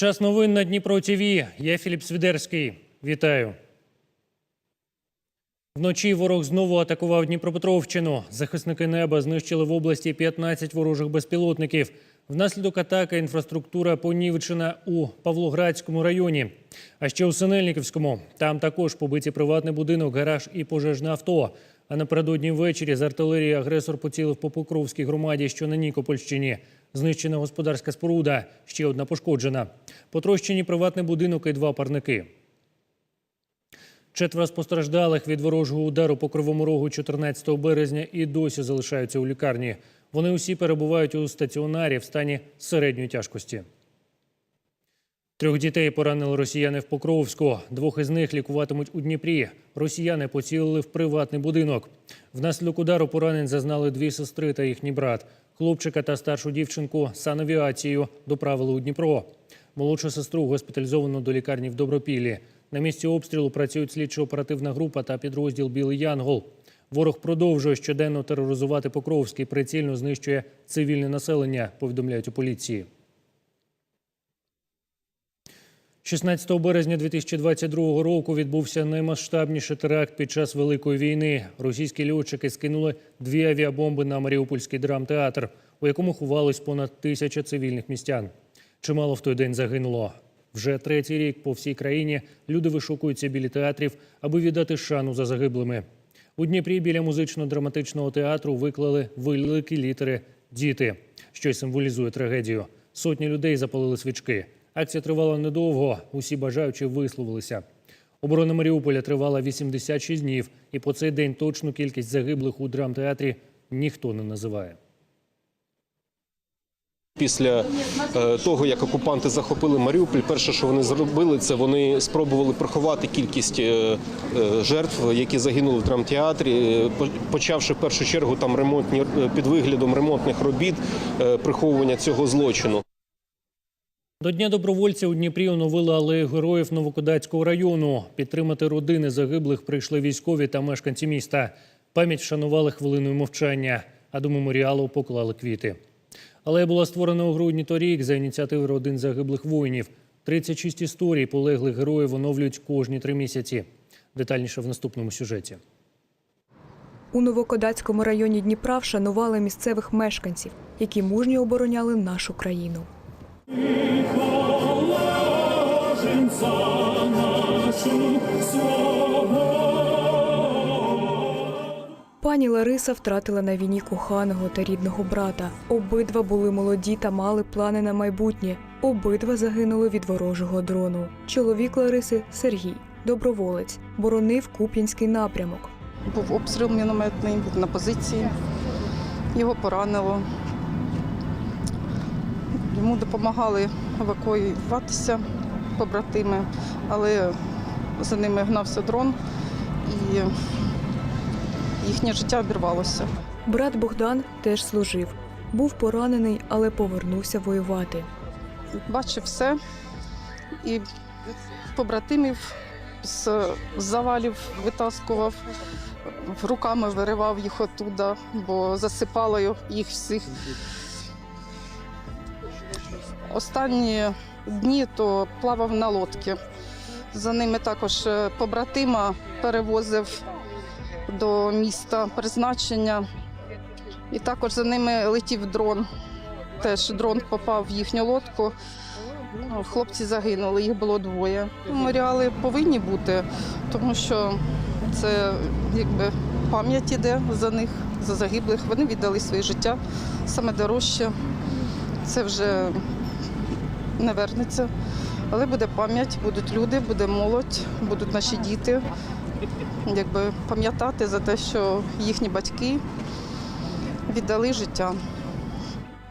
Час новин на Дніпро ТВ. Я Філіп Свідерський. Вітаю. Вночі ворог знову атакував Дніпропетровщину. Захисники неба знищили в області 15 ворожих безпілотників. Внаслідок атаки інфраструктура понівечена у Павлоградському районі. А ще у Синельниківському. Там також побиті приватний будинок, гараж і пожежне авто. А напередодні ввечері з артилерії агресор поцілив по Покровській громаді, що на Нікопольщині. Знищена господарська споруда, ще одна пошкоджена. Потрощені приватний будинок і два парники. Четверо з постраждалих від ворожого удару по Кривому Рогу 14 березня і досі залишаються у лікарні. Вони усі перебувають у стаціонарі в стані середньої тяжкості. Трьох дітей поранили росіяни в Покровську. Двох із них лікуватимуть у Дніпрі. Росіяни поцілили в приватний будинок. Внаслідок удару поранень зазнали дві сестри та їхній брат. Хлопчика та старшу дівчинку санавіацією доправили у Дніпро. Молодшу сестру госпіталізовано до лікарні в Добропіллі. На місці обстрілу працюють слідчо-оперативна група та підрозділ Білий Янгол. Ворог продовжує щоденно тероризувати Покровський, прицільно знищує цивільне населення, повідомляють у поліції. 16 березня 2022 року відбувся наймасштабніший теракт під час Великої війни. Російські льотчики скинули дві авіабомби на Маріупольський драмтеатр, у якому ховалось понад тисяча цивільних містян. Чимало в той день загинуло. Вже третій рік по всій країні люди вишукуються біля театрів, аби віддати шану за загиблими. У Дніпрі біля музично-драматичного театру виклали великі літери Діти, що й символізує трагедію. Сотні людей запалили свічки. Акція тривала недовго. Усі бажаючі висловилися. Оборона Маріуполя тривала 86 днів, і по цей день точну кількість загиблих у драмтеатрі ніхто не називає. Після е, того, як окупанти захопили Маріуполь, перше, що вони зробили, це вони спробували приховати кількість е, е, жертв, які загинули в драмтеатрі, почавши в першу чергу там ремонтні під виглядом ремонтних робіт приховування цього злочину. До Дня добровольця у Дніпрі оновили алею героїв Новокодацького району. Підтримати родини загиблих прийшли військові та мешканці міста. Пам'ять вшанували хвилиною мовчання, а до меморіалу поклали квіти. Алея була створена у грудні торік за ініціативи родин загиблих воїнів. 36 історій полеглих героїв оновлюють кожні три місяці. Детальніше в наступному сюжеті. У Новокодацькому районі Дніпра вшанували місцевих мешканців, які мужньо обороняли нашу країну. Пані Лариса втратила на війні коханого та рідного брата. Обидва були молоді та мали плани на майбутнє. Обидва загинули від ворожого дрону. Чоловік Лариси Сергій, доброволець, боронив Куп'янський напрямок. Був обстріл мінометний на позиції. Його поранило. Йому допомагали евакуюватися побратими, але за ними гнався дрон і їхнє життя обірвалося. Брат Богдан теж служив. Був поранений, але повернувся воювати. Бачив все і побратимів з завалів витаскував, руками виривав їх оттуда, бо засипало їх всіх. Останні дні то плавав на лодці. За ними також е, побратима перевозив до міста призначення. І також за ними летів дрон. Теж дрон попав в їхню лодку. Ну, Хлопці загинули, їх було двоє. Меморіали повинні бути, тому що це якби пам'ять іде за них, за загиблих. Вони віддали своє життя саме дорожче. Це вже не вернеться. Але буде пам'ять, будуть люди, буде молодь, будуть наші діти. Якби пам'ятати за те, що їхні батьки віддали життя.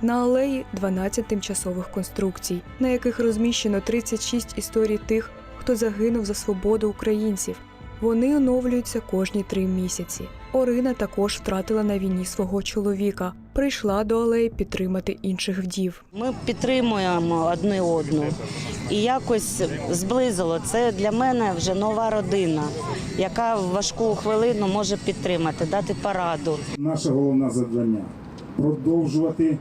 На алеї 12 тимчасових конструкцій, на яких розміщено 36 історій тих, хто загинув за свободу українців. Вони оновлюються кожні три місяці. Орина також втратила на війні свого чоловіка. Прийшла до алеї підтримати інших вдів. Ми підтримуємо одне одну і якось зблизило. Це для мене вже нова родина, яка в важку хвилину може підтримати, дати пораду. Наше головне завдання продовжувати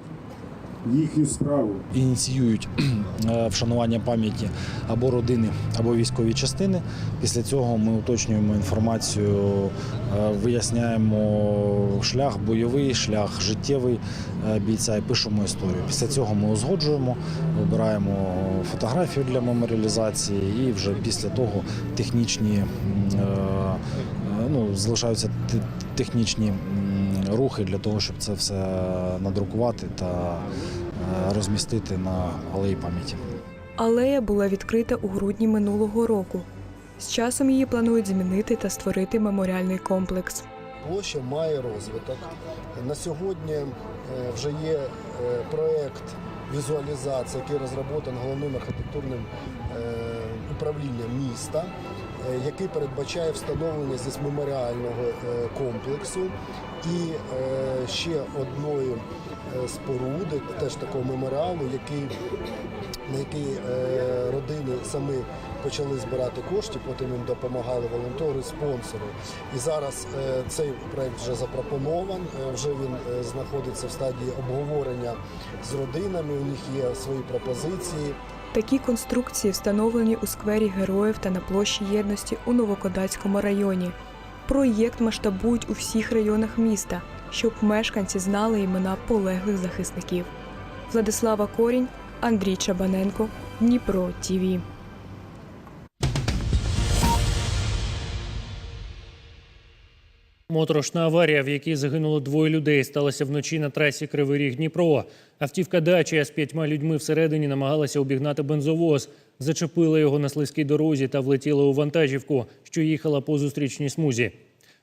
їхню справу. ініціюють е, вшанування пам'яті або родини, або військові частини. Після цього ми уточнюємо інформацію, е, виясняємо шлях бойовий, шлях життєвий е, бійця і пишемо історію. Після цього ми узгоджуємо, вибираємо фотографію для меморіалізації, і вже після того технічні ну, залишаються технічні рухи для того, щоб це все надрукувати та е, розмістити на алеї пам'яті. Алея була відкрита у грудні минулого року. З часом її планують змінити та створити меморіальний комплекс. Площа має розвиток. На сьогодні е, вже є е, проект візуалізації, який розроблений головним архітектурним управлінням міста, який передбачає встановлення здесь меморіального е, комплексу і е, ще одної е, споруди, теж такого меморіалу, який, на який е, родини самі почали збирати кошти, потім їм допомагали волонтери, спонсори. І зараз е, цей проект вже запропонован. е, Вже він е, знаходиться в стадії обговорення з родинами. У них є свої пропозиції. Такі конструкції встановлені у сквері героїв та на площі єдності у Новокодацькому районі. Проєкт масштабують у всіх районах міста, щоб мешканці знали імена полеглих захисників. Владислава Корінь, Андрій Чабаненко, Дніпро ТІВІ. Моторошна аварія, в якій загинуло двоє людей, сталася вночі на трасі Кривий Ріг Дніпро. Автівка дача з п'ятьма людьми всередині намагалася обігнати бензовоз, зачепила його на слизькій дорозі та влетіла у вантажівку, що їхала по зустрічній смузі.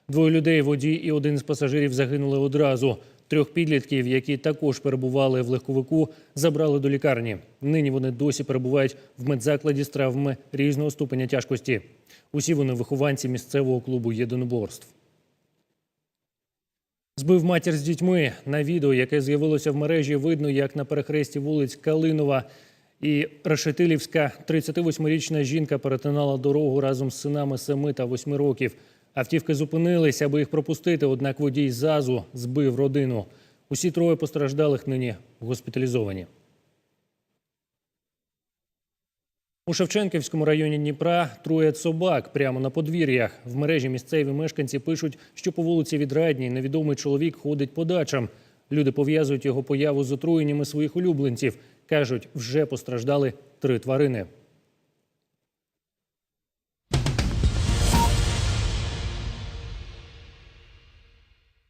Двоє людей, водій і один з пасажирів загинули одразу. Трьох підлітків, які також перебували в легковику, забрали до лікарні. Нині вони досі перебувають в медзакладі з травмами різного ступеня тяжкості. Усі вони вихованці місцевого клубу єдиноборств. Збив матір з дітьми. На відео, яке з'явилося в мережі, видно, як на перехресті вулиць Калинова і Решетилівська 38-річна жінка перетинала дорогу разом з синами 7 та 8 років. Автівки зупинились, аби їх пропустити, однак водій зазу збив родину. Усі троє постраждалих нині госпіталізовані. У Шевченківському районі Дніпра троє собак прямо на подвір'ях. В мережі місцеві мешканці пишуть, що по вулиці Відрадній невідомий чоловік ходить по дачам. Люди пов'язують його появу з отруєннями своїх улюбленців. Кажуть, вже постраждали три тварини.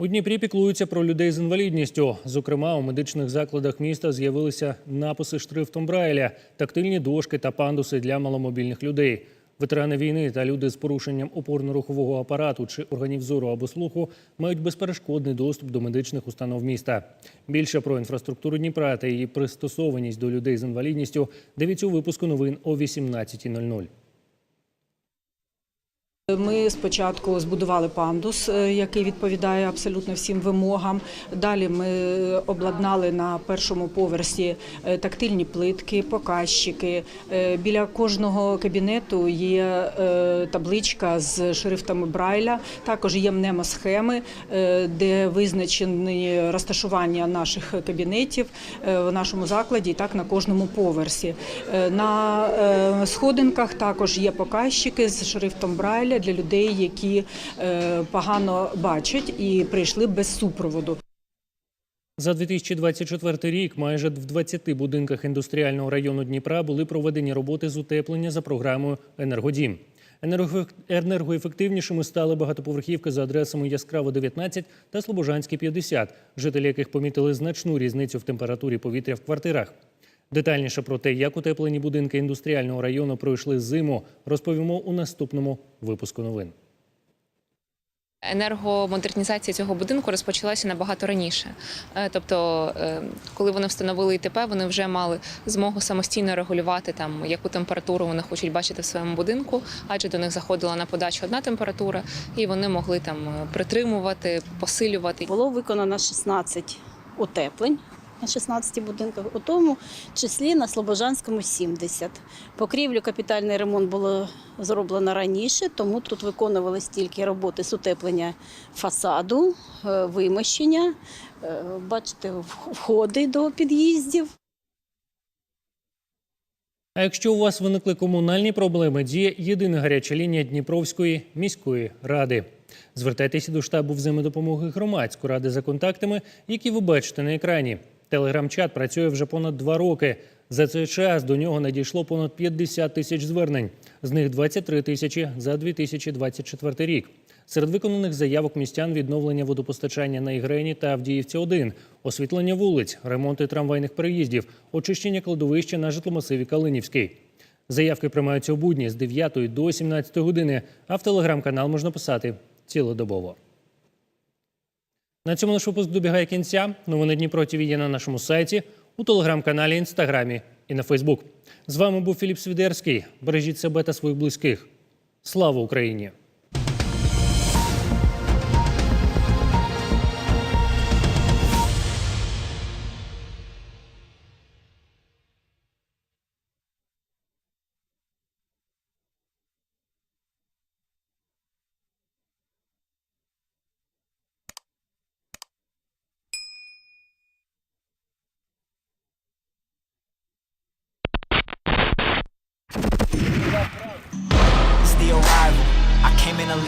У Дніпрі піклуються про людей з інвалідністю. Зокрема, у медичних закладах міста з'явилися написи шрифтом Брайля, тактильні дошки та пандуси для маломобільних людей. Ветерани війни та люди з порушенням опорно-рухового апарату чи органів зору або слуху мають безперешкодний доступ до медичних установ міста. Більше про інфраструктуру Дніпра та її пристосованість до людей з інвалідністю дивіться у випуску новин о 18.00. Ми спочатку збудували пандус, е, який відповідає абсолютно всім вимогам. Далі ми обладнали на першому поверсі е, тактильні плитки, показчики. Е, Біля кожного кабінету є табличка з шрифтами Брайля. Також є мнемосхеми, де визначені розташування наших кабінетів в нашому закладі, і так на кожному поверсі. На сходинках також є показчики з шрифтом Брайля для людей, які е, погано бачать і прийшли без супроводу. За 2024 рік майже в 20 будинках індустріального району Дніпра були проведені роботи з утеплення за програмою Енергодім. Енерго- Енергоефективнішими стали багатоповерхівки за адресами Яскраво 19 та Слобожанський 50, жителі яких помітили значну різницю в температурі повітря в квартирах. Детальніше про те, як утеплені будинки індустріального району пройшли зиму, розповімо у наступному випуску новин. Енергомодернізація цього будинку розпочалася набагато раніше. Е, Тобто, е, коли вони встановили ІТП, вони вже мали змогу самостійно регулювати там, яку температуру вони хочуть бачити в своєму будинку, адже до них заходила на подачу одна температура, і вони могли там е, притримувати, посилювати. Було виконано 16 утеплень 16 будинках, у тому числі на Слобожанському 70. Покрівлю капітальний ремонт було зроблено раніше, тому тут виконувалися тільки роботи з утеплення фасаду, е, вимощення, е, бачите, входи до під'їздів. А якщо у вас виникли комунальні проблеми, діє єдина гаряча лінія Дніпровської міської ради. Звертайтеся до штабу взаємодопомоги громадської ради за контактами, які ви бачите на екрані. Телеграм-чат працює вже понад два роки. За цей час до нього надійшло понад 50 тисяч звернень, з них 23 тисячі за 2024 рік. Серед виконаних заявок містян відновлення водопостачання на Ігрені та Авдіївці 1 освітлення вулиць, ремонти трамвайних переїздів, очищення кладовища на житломасиві Калинівський. Заявки приймаються у будні з 9 до 17 години, а в телеграм-канал можна писати цілодобово. На цьому наш випуск добігає кінця. Новини Дніпро ТВ є на нашому сайті, у телеграм-каналі, інстаграмі і на Фейсбук. З вами був Філіп Свідерський. Бережіть себе та своїх близьких. Слава Україні! I'm in a league.